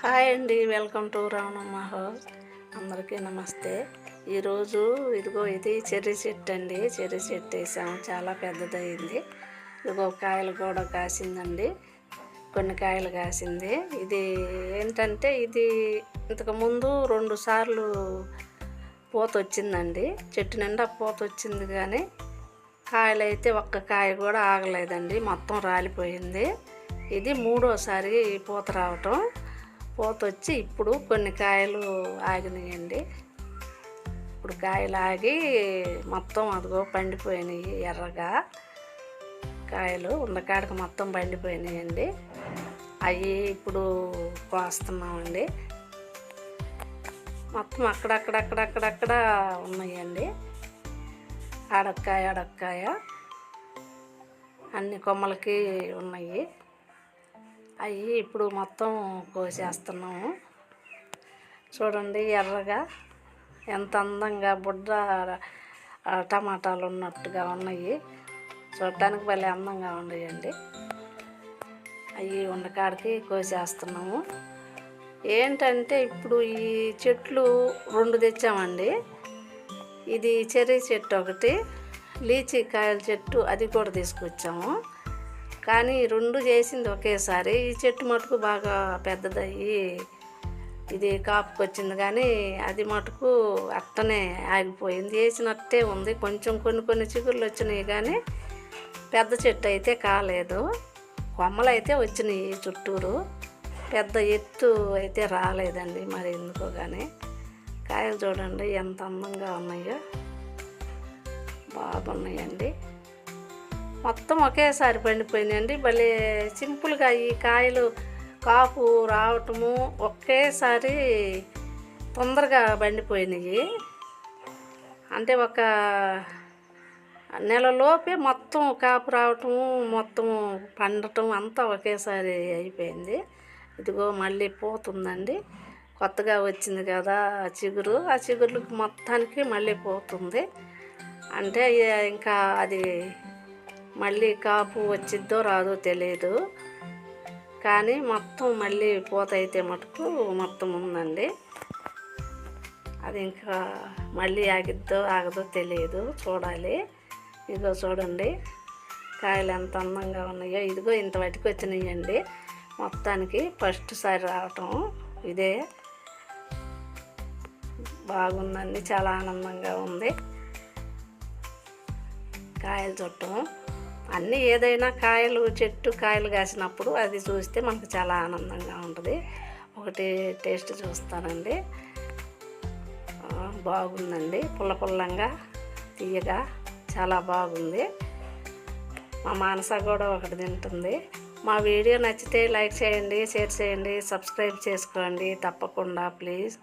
Hi అండి welcome to Ravanamma house అందరికీ నమస్తే. ఈరోజు ఇదిగో ఇది చెర్రీ చెట్టు అండి. చెర్రీ చెట్టు వేసాము చాలా పెద్దదయింది. ఇదిగో కాయలు కూడా కాసిందండి. కొన్ని కాయలు కాసింది. ఇది ఏంటంటే ఇది ఇంతకుముందు రెండు సార్లు పూత వచ్చిందండి. చెట్టు నిండా పూత వచ్చింది కానీ కాయలు అయితే ఒక్క కాయ కూడా ఆగలేదండి. మొత్తం రాలిపోయింది. ఇది మూడోసారి పూత రావటం. పూత వచ్చి ఇప్పుడు కొన్ని కాయలు ఆగినాయండి. ఇప్పుడు కాయలు ఆగి మొత్తం అదిగో పండిపోయినాయి ఎర్రగా. కాయలు ఉండకాడకి మొత్తం పండిపోయినాయండి. అవి ఇప్పుడు కోస్తున్నామండి. మొత్తం అక్కడక్కడక్కడక్కడక్కడ ఉన్నాయండి. ఆడక్కాయ ఆడక్కాయ. అన్ని కొమ్మలకి ఉన్నాయి. అవి ఇప్పుడు మొత్తం కోసేస్తున్నాము. చూడండి ఎర్రగా ఎంత అందంగా బుడ్డ టమాటాలు ఉన్నట్టుగా ఉన్నాయి. చూడటానికి భలే అందంగా ఉన్నాయండి. అవి ఉండకాడికి కోసేస్తున్నాము. ఏంటంటే ఇప్పుడు ఈ చెట్లు రెండు తెచ్చామండి. ఇది చెర్రీ చెట్టు ఒకటి లీచీ కాయల చెట్టు అది కూడా తీసుకొచ్చాము. కానీ రెండు చేసింది ఒకేసారి. ఈ చెట్టు మటుకు బాగా పెద్దదయ్యి ఇది కాపుకి వచ్చింది కానీ అది మటుకు అట్టనే ఆగిపోయింది. వేసినట్టే ఉంది. కొంచెం కొన్ని కొన్ని చిగుర్లు వచ్చినాయి కానీ పెద్ద చెట్టు అయితే కాలేదు. కొమ్మలు అయితే వచ్చినాయి చుట్టూరు. పెద్ద ఎత్తు అయితే రాలేదండి మరి ఎందుకో కానీ కాయలు చూడండి ఎంత అందంగా ఉన్నాయో. బాగున్నాయండి. మొత్తం ఒకేసారి పండిపోయినాయండి. భలే సింపుల్గా ఈ కాయలు కాపు రావటము ఒకేసారి తొందరగా పండిపోయినాయి. అంటే ఒక నెలలోపే మొత్తం కాపు రావటము మొత్తం పండటం అంతా ఒకేసారి అయిపోయింది. ఇదిగో మళ్ళీ పోతుందండి. కొత్తగా వచ్చింది కదా ఆ చిగురు. ఆ చిగురు మొత్తానికి మళ్ళీ పోతుంది. అంటే ఇంకా అది మళ్ళీ కాపు వచ్చిద్దో రాదో తెలియదు కానీ మొత్తం మళ్ళీ పూత అయితే మటుకు మొత్తం ఉందండి. అది ఇంకా మళ్ళీ ఆగిద్దో ఆగదో తెలియదు చూడాలి. ఇదిగో చూడండి. కాయలు ఎంత అందంగా ఉన్నాయో. ఇదిగో ఇంత వాటికి వచ్చినాయండి. మొత్తానికి ఫస్ట్ సారి రావటం ఇదే. బాగుందండి. చాలా ఆనందంగా ఉంది. కాయలు చుట్టం అన్నీ ఏదైనా కాయలు చెట్టు కాయలు కాసినప్పుడు అది చూస్తే మనకు చాలా ఆనందంగా ఉంటుంది. ఒకటి టేస్ట్ చూస్తానండి. బాగుందండి. పుల్ల పుల్లంగా తీయగా చాలా బాగుంది. మా మానస కూడా ఒకటి తింటుంది. మా వీడియో నచ్చితే లైక్ చేయండి షేర్ చేయండి సబ్స్క్రైబ్ చేసుకోండి. తప్పకుండా ప్లీజ్.